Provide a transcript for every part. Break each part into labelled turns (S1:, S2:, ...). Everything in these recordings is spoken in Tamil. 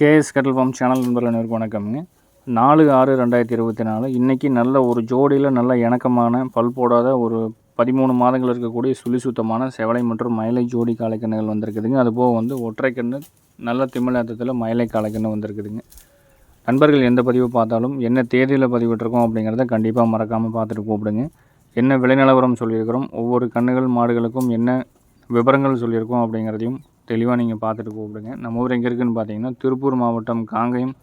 S1: கேஎஸ் கட்டல் ஃபார்ம் சேனல் நண்பர்கள் அனைவருக்கும் வணக்கம்ங்க. நாலு ஆறு ரெண்டாயிரத்தி இருபத்தி நாலு. இன்றைக்கி நல்ல ஒரு ஜோடியில் நல்ல இணக்கமான பல் போடாத ஒரு பதிமூணு மாதங்கள் இருக்கக்கூடிய சுழி சுத்தமான செவலை மற்றும் மயிலை ஜோடி காலைக்கண்ணுகள் வந்திருக்குதுங்க. அதுபோக வந்து ஒற்றை கண்ணு நல்ல திமிழாத்தத்தில் மயிலை காலைக்கண்ணு வந்திருக்குதுங்க. நண்பர்கள் எந்த பதிவு பார்த்தாலும் என்ன தேதியில் பதிவிட்டிருக்கோம் அப்படிங்கிறத கண்டிப்பாக மறக்காமல் பார்த்துட்டு கூப்பிடுங்க. என்ன விலை நிலவரம் சொல்லியிருக்கிறோம் ஒவ்வொரு கண்ணுகள் மாடுகளுக்கும் என்ன விவரங்கள் சொல்லியிருக்கோம் அப்படிங்கிறதையும் தெளிவாக நீங்கள் பார்த்துட்டு கூப்பிடுங்க. நம்ம ஊர் எங்கே இருக்குதுன்னு பார்த்தீங்கன்னா திருப்பூர் மாவட்டம் காங்கயம்.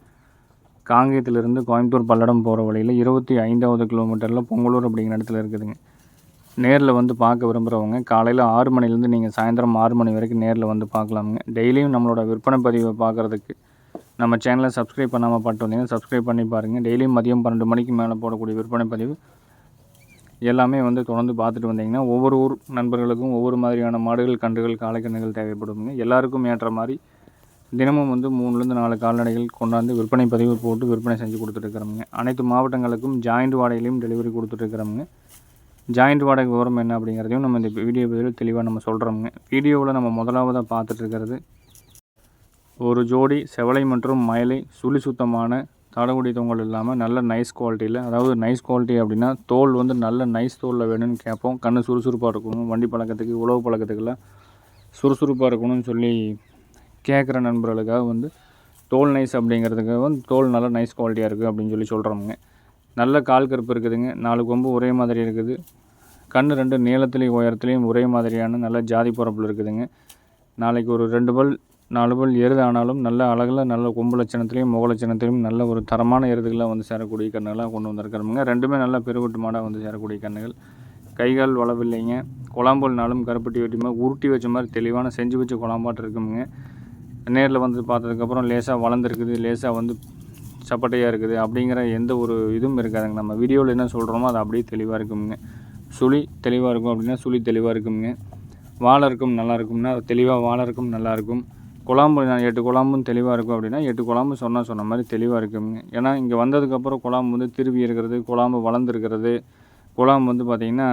S1: காங்கயத்திலிருந்து கோயம்புத்தூர் பல்லடம் போகிற வழியில் இருபத்தி ஐந்தாவது கிலோமீட்டரில் பொங்கலூர் அப்படிங்கிற இடத்துல இருக்குதுங்க. நேரில் வந்து பார்க்க விரும்புகிறவங்க காலையில் ஆறு மணிலேருந்து நீங்கள் சாயந்தரம் ஆறு மணி வரைக்கும் நேரில் வந்து பார்க்கலாமுங்க. டெய்லியும் நம்மளோட விற்பனை பதிவை பார்க்குறதுக்கு நம்ம சேனலை சப்ஸ்கிரைப் பண்ணாமல் பார்த்து வந்தீங்கன்னா சப்ஸ்கிரைப் பண்ணி பாருங்கள் டெய்லியும் மதியம் பன்னெண்டு மணிக்கு மேலே போடக்கூடிய விற்பனை பதிவு எல்லாமே வந்து தொடர்ந்து பார்த்துட்டு வந்தீங்கன்னா ஒவ்வொரு ஊர் நண்பர்களுக்கும் ஒவ்வொரு மாதிரியான மாடுகள் கன்றுகள் காலைக்கன்றுகள் தேவைப்படுங்க. எல்லாருக்கும் ஏற்ற மாதிரி தினமும் வந்து மூணுலேருந்து நாலு கால்நடைகள் கொண்டாந்து விற்பனை பதிவு போட்டு விற்பனை செஞ்சு கொடுத்துட்ருக்குறோமுங்க அனைத்து மாவட்டங்களுக்கும் ஜாயிண்ட் வாடகையிலையும் டெலிவரி கொடுத்துட்ருக்குறோமுங்க ஜாயிண்ட் வாடகை விவரம் என்ன அப்படிங்கிறதையும் நம்ம இந்த வீடியோ பதிவில் தெளிவாக நம்ம சொல்கிறோமுங்க வீடியோவில் நம்ம முதலாவதாக பார்த்துட்டு இருக்கிறது ஒரு ஜோடி செவலை மற்றும் மயிலை சுழி சுத்தமான தடகுடி தொங்கல் இல்லாமல் நல்ல நைஸ் குவாலிட்டியில் அதாவது நைஸ் குவாலிட்டி அப்படின்னா தோல் வந்து நல்ல நைஸ் தோலில் வேணும்னு கேட்போம். கண் சுறுசுறுப்பாக இருக்கணும் வண்டி பழக்கத்துக்கு உழவு பழக்கத்துக்கெல்லாம் சுறுசுறுப்பாக இருக்கணும்னு சொல்லி கேட்குற நண்பர்களுக்காக வந்து தோல் நைஸ் அப்படிங்கிறதுக்காகவும் வந்து தோல் நல்ல நைஸ் குவாலிட்டியாக இருக்குது அப்படின்னு சொல்லி சொல்கிறோமுங்க நல்ல கால் கருப்பு இருக்குதுங்க நாலு கொம்பு ஒரே மாதிரி இருக்குது. கண் ரெண்டு நீளத்துலேயும் உயரத்துலேயும் ஒரே மாதிரியான நல்ல ஜாதி பொறப்பில் இருக்குதுங்க. நாளைக்கு ஒரு ரெண்டு பல் நாலு பல் எருது ஆனாலும் நல்ல அழகில் நல்ல கொம்பு லட்சணத்துலேயும் முக நல்ல ஒரு தரமான எருதுகளாக வந்து சேரக்கூடிய கண்ணுகளாக கொண்டு வந்திருக்கிறோமுங்க. ரெண்டுமே நல்ல பெருவட்டு மாடாக வந்து சேரக்கூடிய கண்ணுகள் கைகால் வளவில்லைங்க. குழம்புனாலும் கருப்பட்டி வெட்டிமா உருட்டி வச்ச மாதிரி தெளிவான செஞ்சு வச்ச குழாம்பாட்டு இருக்குமுங்க. நேரில் வந்து பார்த்ததுக்கப்புறம் லேசாக வளர்ந்துருக்குது லேசாக வந்து சப்பட்டையாக இருக்குது அப்படிங்கிற எந்த ஒரு இதுவும் இருக்காதுங்க. நம்ம வீடியோவில் என்ன சொல்கிறோமோ அது அப்படியே தெளிவாக இருக்குமுங்க. சுழி தெளிவாக இருக்கும் அப்படின்னா சுழி தெளிவாக இருக்குமுங்க. வாழை இருக்கும் நல்லா இருக்கும்னா தெளிவாக வாழை இருக்கும் நல்லாயிருக்கும் குழாம்பு நான் எட்டு குழாம்பும் தெளிவாக இருக்கும் அப்படின்னா எட்டு குழாம்பு சொன்னால் சொன்ன மாதிரி தெளிவாக இருக்குங்க ஏன்னா இங்கே வந்ததுக்கப்புறம் குழாம்பு வந்து திரும்பி இருக்கிறது குழாம்பு வளர்ந்துருக்கிறது. குழாம்பு வந்து பார்த்திங்கன்னா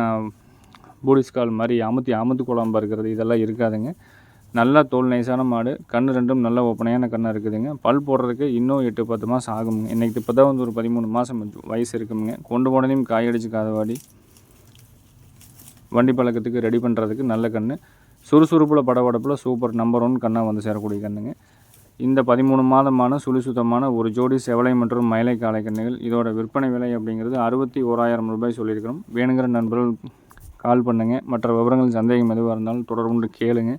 S1: பூடிஸ்கால் மாதிரி அமுத்தி அமுத்து குழம்பு இருக்கிறது. இதெல்லாம் இருக்காதுங்க. நல்லா தோல் நைஸான மாடு. கண் ரெண்டும் நல்ல ஓப்பனையான கண்ணாக இருக்குதுங்க. பல் போடுறதுக்கு இன்னும் எட்டு பத்து மாதம் ஆகுங்க. இன்றைக்கி இப்போ தான் வந்து ஒரு பதிமூணு மாதம் வயசு இருக்குங்க. கொண்டு போனதையும் காயடிச்சு காதவாடி வண்டி பழக்கத்துக்கு ரெடி பண்ணுறதுக்கு நல்ல கன்று சுறுசுறுப்பில் படபடப்பில் சூப்பர் நம்பர் ஒன் கண்ணாக வந்து சேரக்கூடிய கண்ணுங்க. இந்த பதிமூணு மாதமான சுழி சுத்தமான ஒரு ஜோடி செவலை மற்றும் மயிலை காளை கண்ணுகள். இதோட விற்பனை விலை அப்படிங்கிறது அறுபத்தி ஓராயிரம் ரூபாய் சொல்லியிருக்கிறோம். வேணுங்கிற நண்பர்கள் கால் பண்ணுங்கள் மற்ற விவரங்கள் சந்தேகம் எதுவாக இருந்தாலும் தொடர்புண்டு கேளுங்க.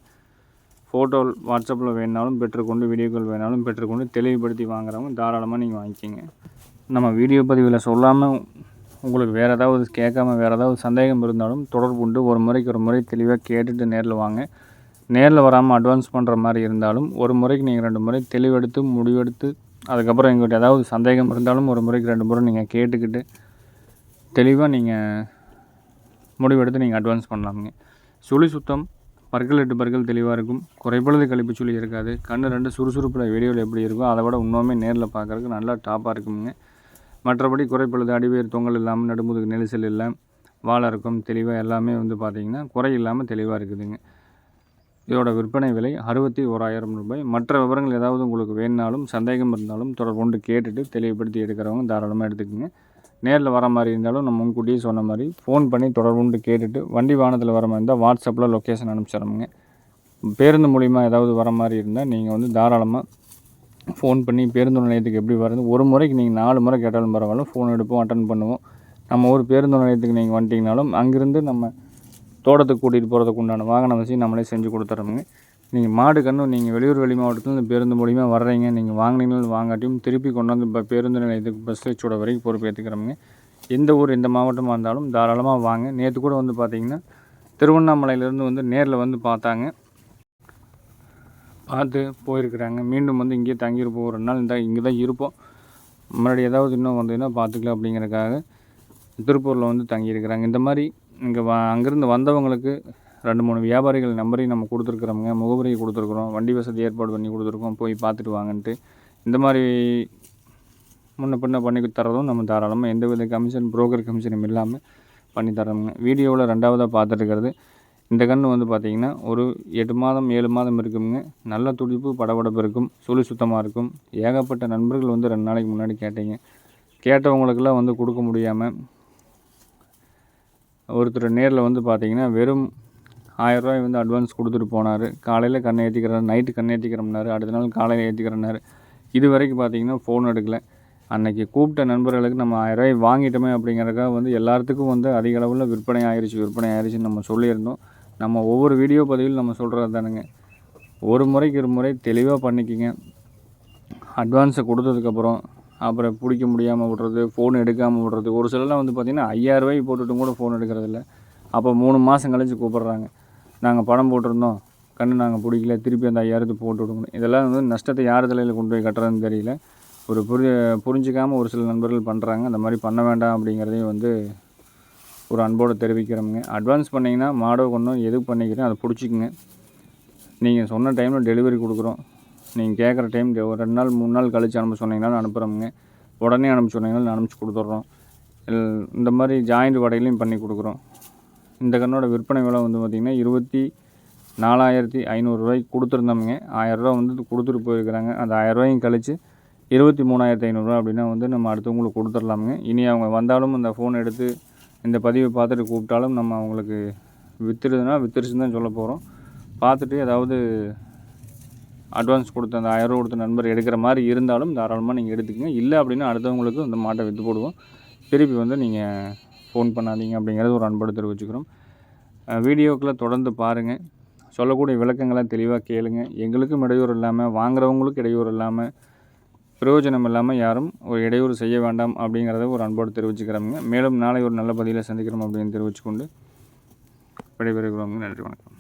S1: ஃபோட்டோ வாட்ஸ்அப்பில் வேணாலும் பெற்றுக்கொண்டு வீடியோக்கள் வேணாலும் பெற்றுக்கொண்டு தெளிவுபடுத்தி வாங்குறவங்க தாராளமாக நீங்கள் வாங்கிக்கிங்க. நம்ம வீடியோ பதிவில் சொல்லாமல் உங்களுக்கு வேறு ஏதாவது கேட்காம வேறு ஏதாவது சந்தேகம் இருந்தாலும் தொடர்பு உண்டு. ஒரு முறைக்கு ஒரு முறை தெளிவாக கேட்டுட்டு நேரில் வாங்க. நேரில் வராமல் அட்வான்ஸ் பண்ணுற மாதிரி இருந்தாலும் ஒரு முறைக்கு நீங்கள் ரெண்டு முறை தெளிவெடுத்து முடிவெடுத்து அதுக்கப்புறம் எங்கள்கிட்ட ஏதாவது சந்தேகம் இருந்தாலும் ஒரு முறைக்கு ரெண்டு முறை நீங்கள் கேட்டுக்கிட்டு தெளிவாக நீங்கள் முடிவெடுத்து நீங்கள் அட்வான்ஸ் பண்ணலாமுங்க. சுழி சுத்தம் பற்கள் எட்டு பற்கள் தெளிவாக இருக்கும். குறைபொழுது கழிப்பு சுழி இருக்காது. கண் ரெண்டு சுறுசுறுப்பில் வீடியோவில் எப்படி இருக்கோ அதை விட இன்னுமே நேரில் பார்க்குறதுக்கு நல்லா டாப்பாக இருக்குங்க மற்றபடி குறைப்பழுது அடிவேர் தொங்கல் இல்லாமல் நடுமுதுகு நெரிசல் இல்லை வாழை இருக்கும் தெளிவாக எல்லாமே வந்து பார்த்திங்கன்னா குறை இல்லாமல் தெளிவாக இருக்குதுங்க. இதோட விற்பனை விலை அறுபத்தி ஓராயிரம் ரூபாய். மற்ற விவரங்கள் ஏதாவது உங்களுக்கு வேணுனாலும் சந்தேகம் இருந்தாலும் தொடர்பு கொண்டு கேட்டுட்டு தெளிவுபடுத்தி எடுக்கிறவங்க தாராளமாக எடுத்துக்கோங்க. நேரில் வர மாதிரி இருந்தாலும் நம்ம முன்கூட்டியே சொன்ன மாதிரி ஃபோன் பண்ணி தொடர்கொண்டு கேட்டுட்டு வண்டி வாகனத்தில் வர மாதிரி இருந்தால் வாட்ஸ்அப்பில் லொக்கேஷன் அனுப்பிச்சிடணுங்க. பேருந்து மூலிமா ஏதாவது வர மாதிரி இருந்தால் நீங்கள் வந்து தாராளமாக ஃபோன் பண்ணி பேருந்து நிலையத்துக்கு எப்படி வருது ஒரு முறைக்கு நீங்கள் நாலு முறை கேட்டாலும் பரவாயில்ல. ஃபோன் எடுப்போம் அட்டன் பண்ணுவோம். நம்ம ஊர் பேருந்து நிலையத்துக்கு நீங்கள் வந்துட்டிங்கனாலும் அங்கேருந்து நம்ம தோட்டத்துக்கு கூட்டிகிட்டு போகிறதுக்கு உண்டான வாகன வசதி நம்மளே செஞ்சு கொடுத்துறோமுங்க. நீங்கள் மாடு கன்று நீங்கள் வெளியூர் வெளி மாவட்டத்தில் பேருந்து மூலிமா வர்றீங்க. நீங்கள் வாங்கினீங்களும் வாங்காட்டியும் திருப்பி கொண்டு வந்து இப்போ பேருந்து நிலையத்துக்கு பஸ் வச்சோட வரைக்கும் பொறுப்பேற்றுக்கிறோமுங்க எந்த ஊர் எந்த மாவட்டமாக இருந்தாலும் தாராளமாக வாங்க. நேற்று கூட வந்து பார்த்திங்கன்னா திருவண்ணாமலையிலேருந்து வந்து நேரில் வந்து பார்த்தாங்க. பார்த்து போயிருக்கிறாங்க. மீண்டும் வந்து இங்கேயே தங்கியிருப்போம். ஒரு நாள் இந்த இங்கே தான் இருப்போம். முன்னாடி ஏதாவது இன்னும் வந்ததுன்னா பார்த்துக்கலாம் அப்படிங்கிறதுக்காக திருப்பூரில் வந்து தங்கியிருக்கிறாங்க. இந்த மாதிரி இங்கே வ அங்கேருந்து வந்தவங்களுக்கு ரெண்டு மூணு வியாபாரிகள் நம்பரையும் நம்ம கொடுத்துருக்குறோங்க முகவரியை கொடுத்துருக்குறோம். வண்டி வசதி ஏற்பாடு பண்ணி கொடுத்துருக்கோம். போய் பார்த்துட்டு வாங்கன்ட்டு. இந்த மாதிரி முன்ன பின்ன பண்ணி தரதும் நம்ம தாராளமாக எந்த வித கமிஷன் புரோக்கர் கமிஷனும் இல்லாமல் பண்ணி தரோங்க வீடியோவில் ரெண்டாவதாக பார்த்துட்டுருக்கிறது இந்த கன்று வந்து பார்த்திங்கன்னா ஒரு எட்டு மாதம் ஏழு மாதம் இருக்குங்க நல்ல துடிப்பு படபடப்பு இருக்கும் சுழி சுத்தமாக இருக்கும். ஏகப்பட்ட நண்பர்கள் வந்து ரெண்டு நாளைக்கு முன்னாடி கேட்டீங்க. கேட்டவங்களுக்கெல்லாம் வந்து கொடுக்க முடியாமல் ஒருத்தர் நேரில் வந்து பார்த்திங்கன்னா வெறும் ஆயிரரூவாய் வந்து அட்வான்ஸ் கொடுத்துட்டு போனார். காலையில் கண்ணை ஏற்றிக்கிறார் நைட்டு கண்ணை ஏற்றிக்கிறோம்னாரு அடுத்த நாள் காலையில் ஏற்றிக்கிறேன்னாரு இது வரைக்கும் பார்த்தீங்கன்னா ஃபோன் எடுக்கலை. அன்னைக்கு கூப்பிட்ட நண்பர்களுக்கு நம்ம ஆயிரரூவாய் வாங்கிட்டோமே அப்படிங்கிறதுக்காக வந்து எல்லாத்துக்கும் வந்து அதிக அளவில் விற்பனை ஆயிடுச்சு விற்பனை ஆயிடுச்சுன்னு நம்ம சொல்லியிருந்தோம். நம்ம ஒவ்வொரு வீடியோ பதிவில் நம்ம சொல்கிறது தானுங்க. ஒரு முறைக்கு ஒரு முறை தெளிவாக பண்ணிக்கிங்க. அட்வான்ஸை கொடுத்ததுக்கப்புறம் அப்புறம் பிடிக்க முடியாமல் விட்றது ஃபோன் எடுக்காமல் விடுறது. ஒரு சிலர்லாம் வந்து பார்த்திங்கன்னா ஐயாயிரரூவாய்க்கு போட்டுட்டும் கூட ஃபோன் எடுக்கிறதில்ல. அப்போ மூணு மாதம் கழிச்சு கூப்பிட்றாங்க. நாங்கள் பணம் போட்டிருந்தோம். கண்ணு நாங்கள் பிடிக்கல. திருப்பி அந்த ஐயாயிரத்துக்கு போட்டு விடுங்க இதெல்லாம் வந்து நஷ்டத்தை யார் தலையில் கொண்டு போய் கட்டுறதுன்னு தெரியல. ஒரு புரி புரிஞ்சிக்காமல் ஒரு சில நண்பர்கள் பண்ணுறாங்க அந்த மாதிரி பண்ண வேண்டாம் அப்படிங்கிறதையும் வந்து ஒரு அன்போடு தெரிவிக்கிறோமுங்க. அட்வான்ஸ் பண்ணிங்கன்னா மாடோ கொண்டோ எது பண்ணிக்கிறேன் அதை பிடிச்சிக்குங்க. நீங்கள் சொன்ன டைமில் டெலிவரி கொடுக்குறோம். நீங்கள் கேட்குற டைம் ஒரு ரெண்டு நாள் மூணு நாள் கழித்து அனுப்ப சொன்னீங்கனாலும் அனுப்புகிறோமுங்க உடனே அனுப்ப சொன்னீங்கனாலும் அனுப்பிச்சு கொடுத்துட்றோம். இந்த மாதிரி ஜாயிண்ட் வடையிலையும் பண்ணி கொடுக்குறோம். இந்த கண்ணோட விற்பனை விலை வந்து பார்த்திங்கன்னா இருபத்தி நாலாயிரத்தி ஐநூறுரூவாய்க்கு கொடுத்துருந்தோமுங்க. ஆயிரரூவா வந்து கொடுத்துட்டு போயிருக்கிறாங்க. அந்த ஆயிரரூவாயும் கழிச்சு இருபத்தி மூணாயிரத்தி ஐநூறுரூவா அப்படின்னா வந்து நம்ம அடுத்தவங்களுக்கு கொடுத்துடலாமுங்க. இனி அவங்க வந்தாலும் அந்த ஃபோன் எடுத்து இந்த பதிவை பார்த்துட்டு கூப்பிட்டாலும் நம்ம அவங்களுக்கு விற்றுருதுன்னா விற்றுருச்சுன்னு தான் சொல்ல போகிறோம் பார்த்துட்டு ஏதாவது அட்வான்ஸ் கொடுத்த அந்த ஆயிரம் கொடுத்த நண்பர் எடுக்கிற மாதிரி இருந்தாலும் தாராளமாக நீங்கள் எடுத்துக்கங்க. இல்லை அப்படின்னா அடுத்தவங்களுக்கு அந்த மாட்டை விற்று போடுவோம். திருப்பி வந்து நீங்கள் ஃபோன் பண்ணாதீங்க அப்படிங்கிறது ஒரு அன்போடு தெரிவிச்சுக்கிறோம். வீடியோக்களை தொடர்ந்து பாருங்கள் சொல்லக்கூடிய விளக்கங்களை தெளிவாக கேளுங்கள் எங்களுக்கும் இடையூறு இல்லாமல் வாங்குறவங்களுக்கும் இடையூறு இல்லாமல் பிரயோஜனம் இல்லாமல் யாரும் ஒரு இடையூறு செய்ய வேண்டாம் அப்படிங்கிறத ஒரு அன்போடு தெரிவிச்சுக்கிறோமுங்க மேலும் நாளை ஒரு நல்ல பதிவில் சந்திக்கிறோம் அப்படின்னு தெரிவிச்சுக்கொண்டு விடைபெறுகிறோம். நன்றி வணக்கம்.